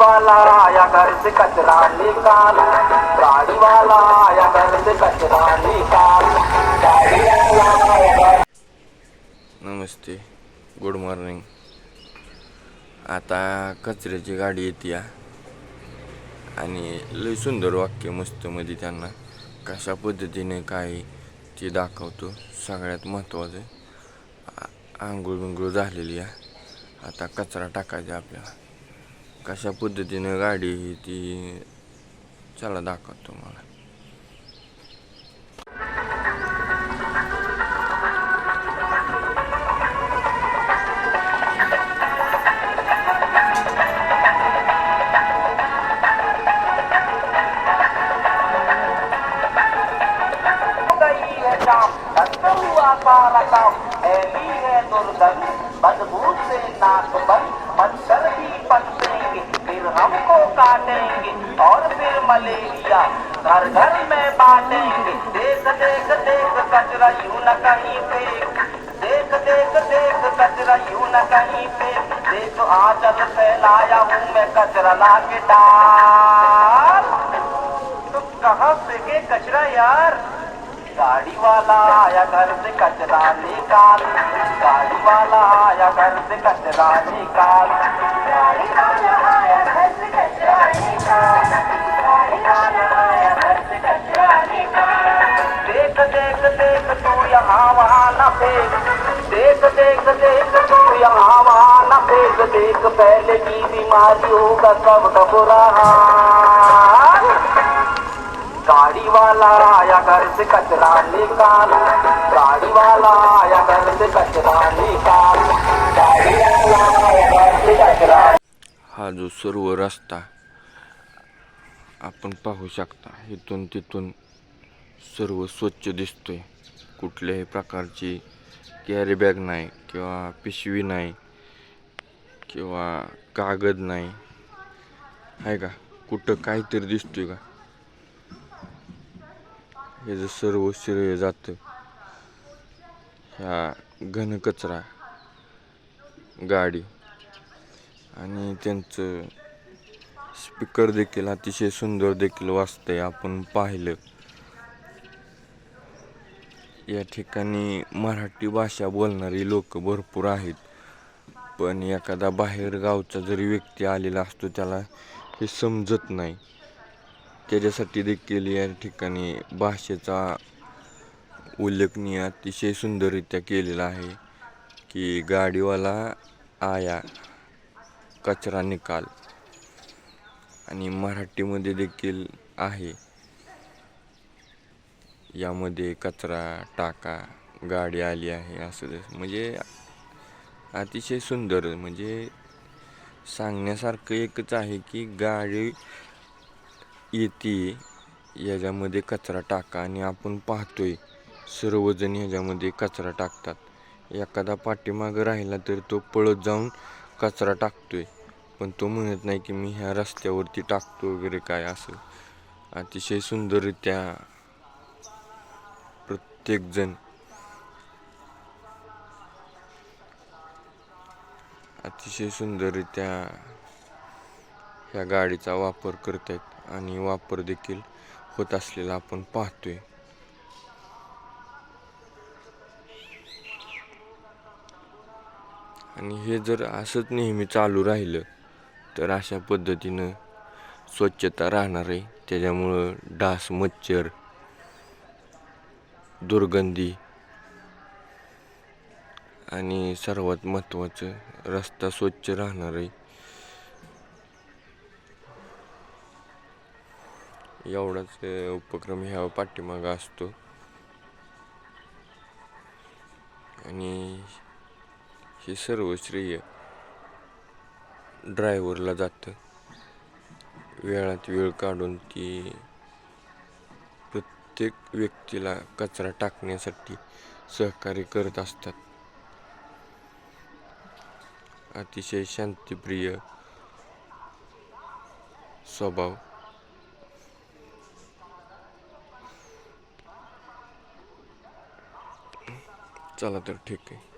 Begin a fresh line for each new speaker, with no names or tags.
वाला आया घर कचरा निकाल गाड़ी आया कचरा निकाल
नमस्ते गुड मॉर्निंग. आता कचऱ्याची गाडी येते आणि लय सुंदर वाक्य मस्त मध्ये त्यांना. कशा पद्धतीने काय ते दाखवतो सगळ्यात महत्त्वाचं आंघोळ बिंघोळ झालेली आहे. आता कचरा टाकायचा आपल्याला. कशा पद्धतीनं गाडी ही ती चला दाखवतो मला.
गई है शाम अंत हुआ सारा काम ऐसी है दुर्गंध बदबू से नाक बंद मच्छर भी पनपेंगे फिर हमको काटेंगे और फिर मलेरिया घर घर में बांटेंगे। देख देख देख कचरा यूं न कहीं फेंक देख देख देख कचरा यूं न कहीं फेंक देख आचल फैलाया हूँ मैं कचरा ला के डाल। तुम कहाँ फेंके कचरा यार? गाड़ी वाला आया घर से कचरा निकाल। गाड़ी वाला आया घर से कचरा निकाल।
गाड़ी वाला आया
देख देख देख तू यहाँ वहाँ न फेंक देख देख देख तू यहाँ वहाँ न फेंक देख पहले की बीमारी होगा सब का बुरा हाल गाड़ी वाला आया घर से कचरा निकाल गाड़ी वाला आया घर से कचरा निकाल गाड़ी वाला आया घर से कचरा
हा जो सर्व रस्ता आपण पाहू शकता इथून तिथून सर्व स्वच्छ दिसतोय. कुठल्याही प्रकारची कॅरी बॅग नाही किंवा पिशवी नाही किंवा कागद नाही. आहे का? कुठं काहीतरी दिसतोय का? हे जे सर्व श्रेय जातं ह्या घनकचरा गाडी. आणि त्यांचं स्पीकर देखील अतिशय सुंदर देखील वाजतंय आपण पाहिलं. या ठिकाणी मराठी भाषा बोलणारी लोक भरपूर आहेत. पण एखादा बाहेर गावचा जरी व्यक्ती आलेला असतो त्याला हे समजत नाही. त्याच्यासाठी देखील या ठिकाणी भाषेचा उल्लेखनीय अतिशय सुंदररित्या केलेला आहे की गाडीवाला आया कचरा निकाल. आणि मराठीमध्ये देखील आहे. यामध्ये कचरा टाका गाडी आली आहे असं म्हणजे अतिशय सुंदर म्हणजे सांगण्यासारखं एकच आहे की गाडी येते याच्यामध्ये कचरा टाका आणि आपण पाहतोय सर्वजण ह्याच्यामध्ये कचरा टाकतात. एखादा पाठीमागं राहिला तर तो पळत जाऊन कचरा टाकतोय. पण तो म्हणत नाही की मी ह्या रस्त्यावरती टाकतो वगैरे काय असं. अतिशय सुंदररित्या प्रत्येकजण अतिशय सुंदररित्या ह्या गाडीचा वापर करत आहेत आणि वापर देखील होत असलेला आपण पाहतोय. आणि हे जर असंच नेहमी चालू राहिलं तर अशा पद्धतीनं स्वच्छता राहणार आहे. त्याच्यामुळं डास मच्छर दुर्गंधी आणि सर्वात महत्त्वाचं रस्ता स्वच्छ राहणार आहे. एवढाच उपक्रम ह्या पाठीमागा असतो. आणि हे सर्व श्रेय ड्रायव्हरला जातं. वेळात वेळ काढून ती प्रत्येक व्यक्तीला कचरा टाकण्यासाठी सहकार्य करत असतात. अतिशय शांतिप्रिय स्वभाव. चला तर ठीक आहे.